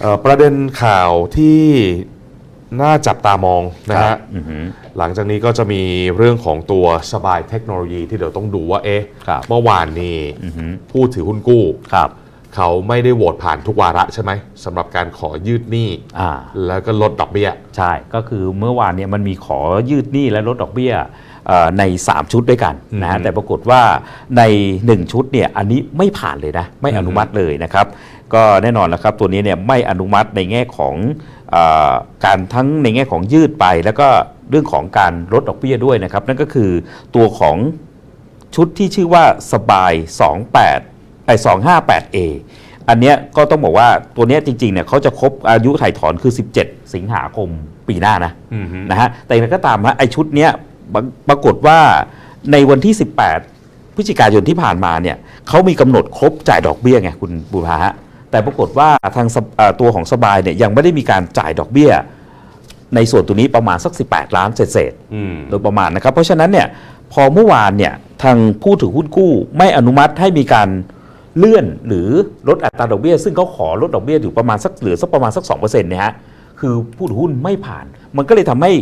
เอ่อประเด็นข่าวที่น่าจับตามองนะครัฮะบอือหือหลังจากนี้ก็จะมีเรื่องของตัวสบายเทคโนโลยีที่เดี๋ยวต้องดูว่าเอ๊ะครับเมื่อวานนี้อือหือผู้ถือหุ้นกู้ครับ เขาไม่ได้โหวตผ่านทุกวาระใช่ไหมสำหรับการขอยืดหนี้อ่า แล้วก็ลดดอกเบี้ย ใช่ ก็คือเมื่อวานเนี่ยมันมีขอยืดหนี้และลดดอกเบี้ยเอ่อใน 3 ชุดด้วยกันนะอืฮะมแต่ปรากฏว่าใน 1 ชุดเนี่ยอันนี้ไม่ผ่านเลยนะ ไม่อนุมัติเลยนะครับ ก็แน่นอนแล้วครับตัวนี้เนี่ยไม่อนุมัติในแง่ของเออการทั้งในแง่ของยืดไป แล้วก็เรื่องของการลดดอกเบี้ยด้วยนะครับ นั่นก็คือตัวของชุดที่ชื่อว่าสบาย 28 ไอ้ 258A อันเนี้ยก็ต้องบอกว่าตัวเนี้ยจริงๆเนี่ยเขาจะครบอายุถ่ายถอนคือ 17 สิงหาคมปีหน้านะอือฮึนะฮะแต่อย่างไรก็ตามฮะไอชุดเนี้ยปรปรากฏว่าในวันที่ 18 พฤศจิกายนที่ผ่านมาเนี่ยเขามีกำหนดครบจ่ายดอกเบี้ยไงคุณบุภาฮะแต่ปรากฏว่าทางสเอ่อตัวของสบายเนี่ยยังไม่ได้มีการจ่ายดอกเบี้ย ในส่วนตัวนี้ประมาณสัก 18 ล้านเศษๆ อืม โดยประมาณนะครับ เพราะฉะนั้นเนี่ยพอเมื่อวานเนี่ยทางผู้ถือหุ้นกู้ไม่อนุมัติให้มีการ เลื่อนหรือลดอัตราดอกเบี้ย ซึ่งเขาขอลดดอกเบี้ยอยู่ประมาณสักเหลือสักประมาณสัก2%เนี่ยฮะคือผู้ถือหุ้นไม่ผ่าน มันก็เลยทำให้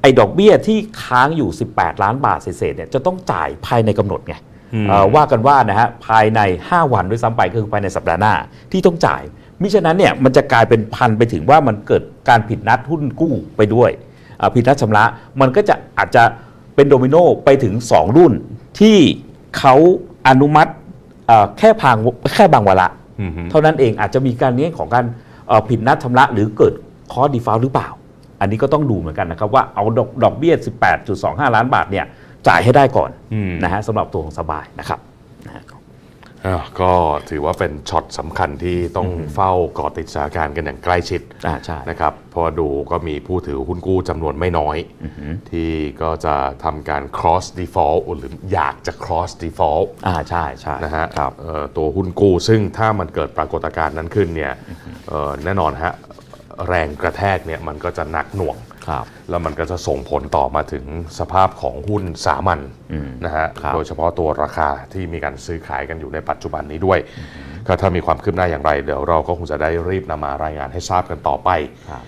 ไอ้ดอกเบี้ยที่ค้างอยู่ 18 ล้านบาทเศษๆเนี่ยจะต้องจ่ายภายในกำหนดไงอืมเอ่อว่ากันว่านะฮะภายใน 5 วันด้วยซ้ำไปคือภายในสัปดาห์หน้าที่ต้องจ่ายมิฉะนั้นเนี่ยมันจะกลายเป็นพันไปถึงว่ามันเกิดการผิดนัดหุ้นกู้ไปด้วยอ่าผิดนัดชำระมันก็จะอาจจะเป็นโดมิโนไปถึง 2 รุ่นที่เขาอนุมัติเอ่อ แค่พางแค่บางวาระอือฮึเท่านั้นเองอาจจะมีการเนี้ยของการเอ่อผิดนัดชำระหรือเกิดคอร์ดีฟาหรือเปล่า อันนี้ก็ต้องดูเหมือนกันนะครับว่าเอาดอกดอกเบี้ย 18.25 ล้านบาทเนี่ยจ่ายให้ได้ก่อนอืมนะฮะสำหรับตัวของสบายนะครับนะฮะอ่า ก็ถือว่าเป็นช็อตสำคัญที่ต้องเฝ้าเกาะติดสถานการณ์กันอย่างใกล้ชิดอ่าใช่นะครับเพราะว่าดูก็มีผู้ถือหุ้นกู้จำนวนไม่น้อย ที่ก็จะทำการ cross default หรืออยากจะ cross default อ่าใช่ใช่นะฮะครับ เอ่อตัวหุ้นกู้ซึ่งถ้ามันเกิดปรากฏการณ์นั้นขึ้นเนี่ยเอ่อแน่นอนฮะ แรงกระแทกเนี่ยมันก็จะหนักหน่วงครับแล้วมันก็จะส่งผลต่อมาถึงสภาพของหุ้นสามัญอืมนะฮะครับโดยเฉพาะตัวราคาที่มีการซื้อขายกันอยู่ในปัจจุบันนี้ด้วย ก็ถ้ามีความคืบหน้าอย่างไร เดี๋ยวเราก็คงจะได้รีบนำมารายงานให้ทราบกันต่อไปครับ